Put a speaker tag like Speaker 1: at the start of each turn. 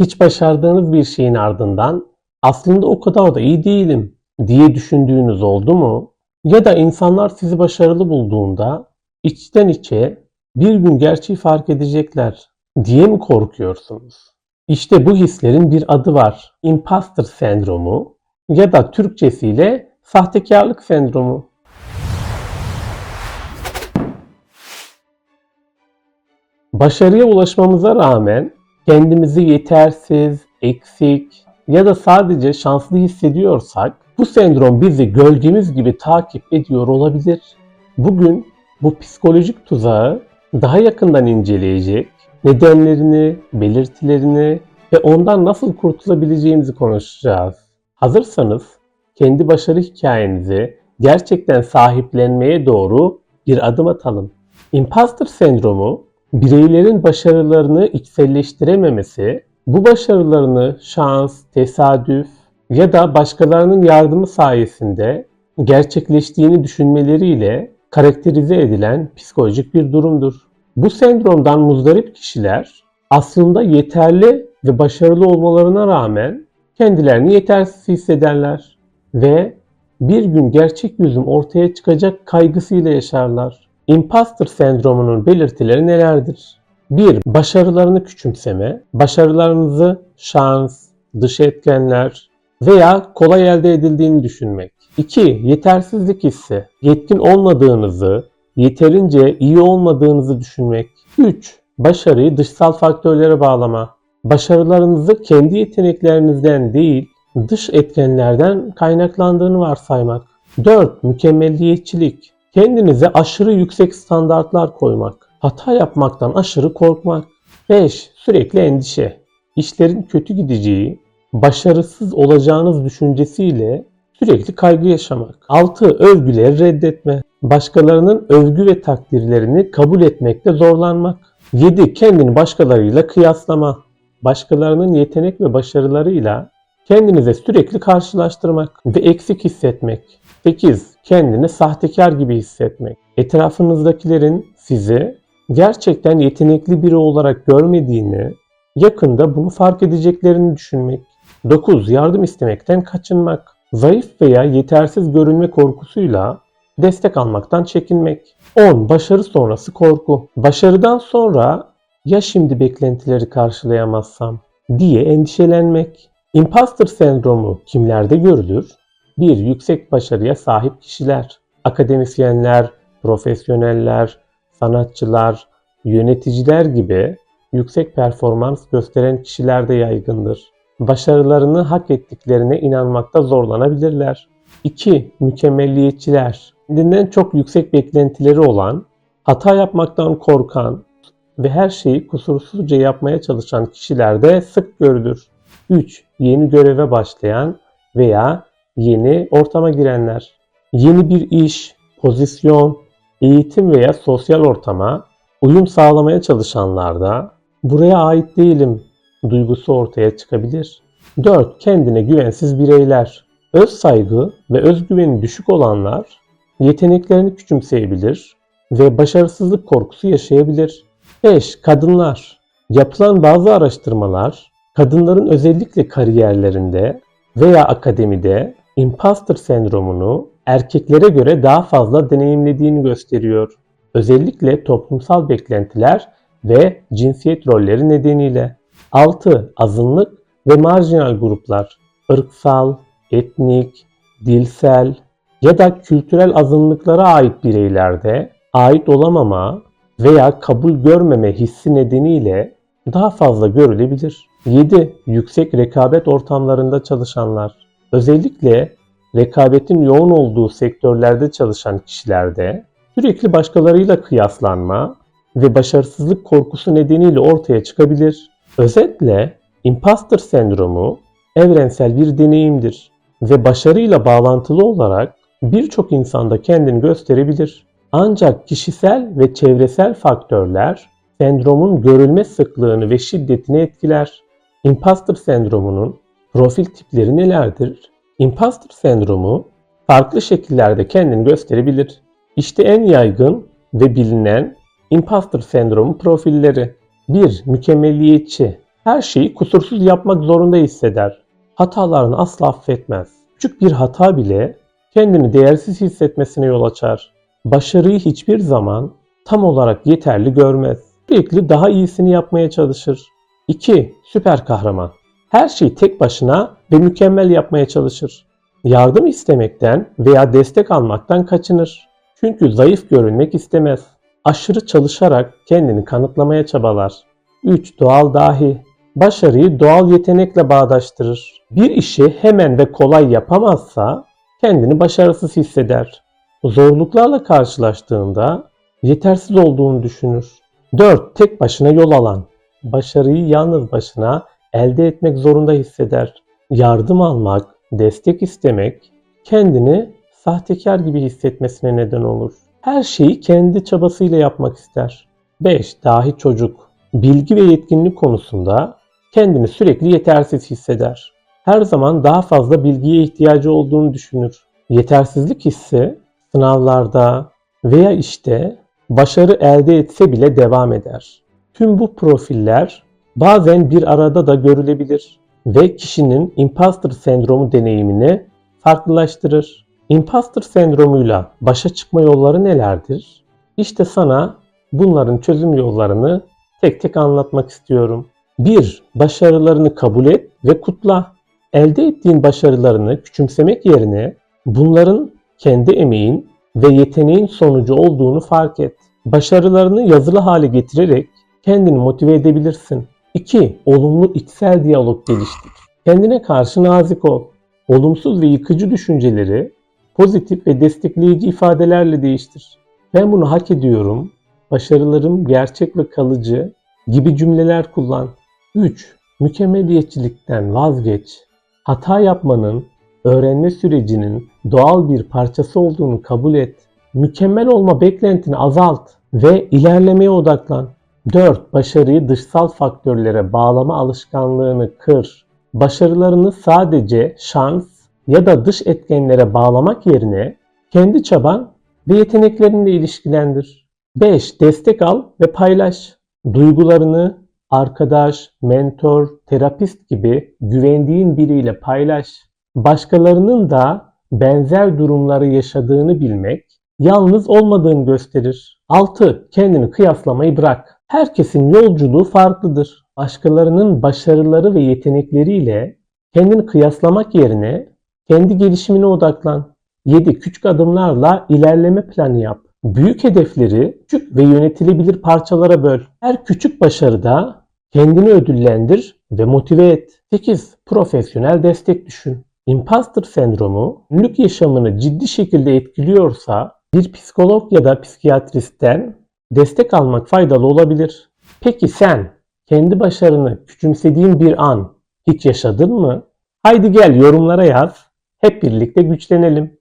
Speaker 1: Hiç başardığınız bir şeyin ardından aslında o kadar da iyi değilim diye düşündüğünüz oldu mu? Ya da insanlar sizi başarılı bulduğunda içten içe bir gün gerçeği fark edecekler diye mi korkuyorsunuz? İşte bu hislerin bir adı var. Imposter sendromu ya da Türkçesiyle sahtekarlık sendromu. Başarıya ulaşmamıza rağmen kendimizi yetersiz, eksik ya da sadece şanslı hissediyorsak bu sendrom bizi gölgemiz gibi takip ediyor olabilir. Bugün bu psikolojik tuzağı daha yakından inceleyecek, nedenlerini, belirtilerini ve ondan nasıl kurtulabileceğimizi konuşacağız. Hazırsanız kendi başarı hikayenizi gerçekten sahiplenmeye doğru bir adım atalım. Imposter sendromu bireylerin başarılarını içselleştirememesi, bu başarılarını şans, tesadüf ya da başkalarının yardımı sayesinde gerçekleştiğini düşünmeleriyle karakterize edilen psikolojik bir durumdur. Bu sendromdan muzdarip kişiler aslında yeterli ve başarılı olmalarına rağmen kendilerini yetersiz hissederler ve bir gün gerçek yüzüm ortaya çıkacak kaygısıyla yaşarlar. Imposter sendromunun belirtileri nelerdir? 1. Başarılarını küçümseme, başarılarınızı şans, dış etkenler veya kolay elde edildiğini düşünmek. 2. Yetersizlik hissi, yetkin olmadığınızı, yeterince iyi olmadığınızı düşünmek. 3. Başarıyı dışsal faktörlere bağlama. Başarılarınızı kendi yeteneklerinizden değil, dış etkenlerden kaynaklandığını varsaymak. 4. Mükemmelliyetçilik. Kendinize aşırı yüksek standartlar koymak. Hata yapmaktan aşırı korkmak. 5. Sürekli endişe. İşlerin kötü gideceği, başarısız olacağınız düşüncesiyle sürekli kaygı yaşamak. 6. Övgüleri reddetme. Başkalarının övgü ve takdirlerini kabul etmekte zorlanmak. 7. Kendini başkalarıyla kıyaslama. Başkalarının yetenek ve başarılarıyla kendinize sürekli karşılaştırmak ve eksik hissetmek. 8. Kendini sahtekar gibi hissetmek. Etrafınızdakilerin sizi gerçekten yetenekli biri olarak görmediğini, yakında bunu fark edeceklerini düşünmek. 9. Yardım istemekten kaçınmak. Zayıf veya yetersiz görünme korkusuyla destek almaktan çekinmek. 10. Başarı sonrası korku. Başarıdan sonra ya şimdi beklentileri karşılayamazsam diye endişelenmek. Imposter sendromu kimlerde görülür? 1. Yüksek başarıya sahip kişiler, akademisyenler, profesyoneller, sanatçılar, yöneticiler gibi yüksek performans gösteren kişilerde yaygındır. Başarılarını hak ettiklerine inanmakta zorlanabilirler. 2. Mükemmelliyetçiler. Kendinden çok yüksek beklentileri olan, hata yapmaktan korkan ve her şeyi kusursuzca yapmaya çalışan kişilerde sık görülür. 3. Yeni göreve başlayan veya yeni ortama girenler. Yeni bir iş, pozisyon, eğitim veya sosyal ortama uyum sağlamaya çalışanlarda buraya ait değilim duygusu ortaya çıkabilir. 4. Kendine güvensiz bireyler. Öz saygı ve özgüveni düşük olanlar yeteneklerini küçümseyebilir ve başarısızlık korkusu yaşayabilir. 5. Kadınlar. Yapılan bazı araştırmalar kadınların özellikle kariyerlerinde veya akademide imposter sendromunu erkeklere göre daha fazla deneyimlediğini gösteriyor. Özellikle toplumsal beklentiler ve cinsiyet rolleri nedeniyle. 6. Azınlık ve marjinal gruplar. ırksal, etnik, dilsel ya da kültürel azınlıklara ait bireylerde ait olamama veya kabul görmeme hissi nedeniyle daha fazla görülebilir. 7. Yüksek rekabet ortamlarında çalışanlar. Özellikle rekabetin yoğun olduğu sektörlerde çalışan kişilerde sürekli başkalarıyla kıyaslanma ve başarısızlık korkusu nedeniyle ortaya çıkabilir. Özetle imposter sendromu evrensel bir deneyimdir ve başarıyla bağlantılı olarak birçok insanda kendini gösterebilir. Ancak kişisel ve çevresel faktörler sendromun görülme sıklığını ve şiddetini etkiler. Imposter sendromunun profil tipleri nelerdir? Imposter sendromu farklı şekillerde kendini gösterebilir. İşte en yaygın ve bilinen imposter sendromu profilleri. 1. Mükemmelliyetçi. Her şeyi kusursuz yapmak zorunda hisseder. Hatalarını asla affetmez. Küçük bir hata bile kendini değersiz hissetmesine yol açar. Başarıyı hiçbir zaman tam olarak yeterli görmez. Sürekli daha iyisini yapmaya çalışır. 2. Süper kahraman. Her şeyi tek başına ve mükemmel yapmaya çalışır. Yardım istemekten veya destek almaktan kaçınır. Çünkü zayıf görünmek istemez. Aşırı çalışarak kendini kanıtlamaya çabalar. 3. Doğal dahi. Başarıyı doğal yetenekle bağdaştırır. Bir işi hemen ve kolay yapamazsa kendini başarısız hisseder. Zorluklarla karşılaştığında yetersiz olduğunu düşünür. 4. Tek başına yol alan. Başarıyı yalnız başına elde etmek zorunda hisseder. Yardım almak, destek istemek kendini sahtekar gibi hissetmesine neden olur. Her şeyi kendi çabasıyla yapmak ister. 5. Dahi çocuk. Bilgi ve yetkinlik konusunda kendini sürekli yetersiz hisseder. Her zaman daha fazla bilgiye ihtiyacı olduğunu düşünür. Yetersizlik hissi sınavlarda veya işte başarı elde etse bile devam eder. Tüm bu profiller bazen bir arada da görülebilir ve kişinin imposter sendromu deneyimini farklılaştırır. Imposter sendromuyla başa çıkma yolları nelerdir? İşte sana bunların çözüm yollarını tek tek anlatmak istiyorum. 1. Başarılarını kabul et ve kutla. Elde ettiğin başarılarını küçümsemek yerine bunların kendi emeğin ve yeteneğin sonucu olduğunu fark et. Başarılarını yazılı hale getirerek kendini motive edebilirsin. 2. Olumlu içsel diyalog geliştir. Kendine karşı nazik ol. Olumsuz ve yıkıcı düşünceleri pozitif ve destekleyici ifadelerle değiştir. Ben bunu hak ediyorum, başarılarım gerçek ve kalıcı gibi cümleler kullan. 3. Mükemmeliyetçilikten vazgeç. Hata yapmanın öğrenme sürecinin doğal bir parçası olduğunu kabul et. Mükemmel olma beklentini azalt ve ilerlemeye odaklan. 4. Başarıyı dışsal faktörlere bağlama alışkanlığını kır. Başarılarını sadece şans ya da dış etkenlere bağlamak yerine kendi çaban ve yeteneklerinle ilişkilendir. 5. Destek al ve paylaş. Duygularını arkadaş, mentor, terapist gibi güvendiğin biriyle paylaş. Başkalarının da benzer durumları yaşadığını bilmek yalnız olmadığını gösterir. 6. Kendini kıyaslamayı bırak. Herkesin yolculuğu farklıdır. Başkalarının başarıları ve yetenekleriyle kendini kıyaslamak yerine kendi gelişimine odaklan. 7. Küçük adımlarla ilerleme planı yap. Büyük hedefleri küçük ve yönetilebilir parçalara böl. Her küçük başarıda kendini ödüllendir ve motive et. 8. Profesyonel destek düşün. Imposter sendromu günlük yaşamını ciddi şekilde etkiliyorsa bir psikolog ya da psikiyatristten destek almak faydalı olabilir. Peki sen kendi başarını küçümsediğin bir an hiç yaşadın mı? Haydi gel yorumlara yaz. Hep birlikte güçlenelim.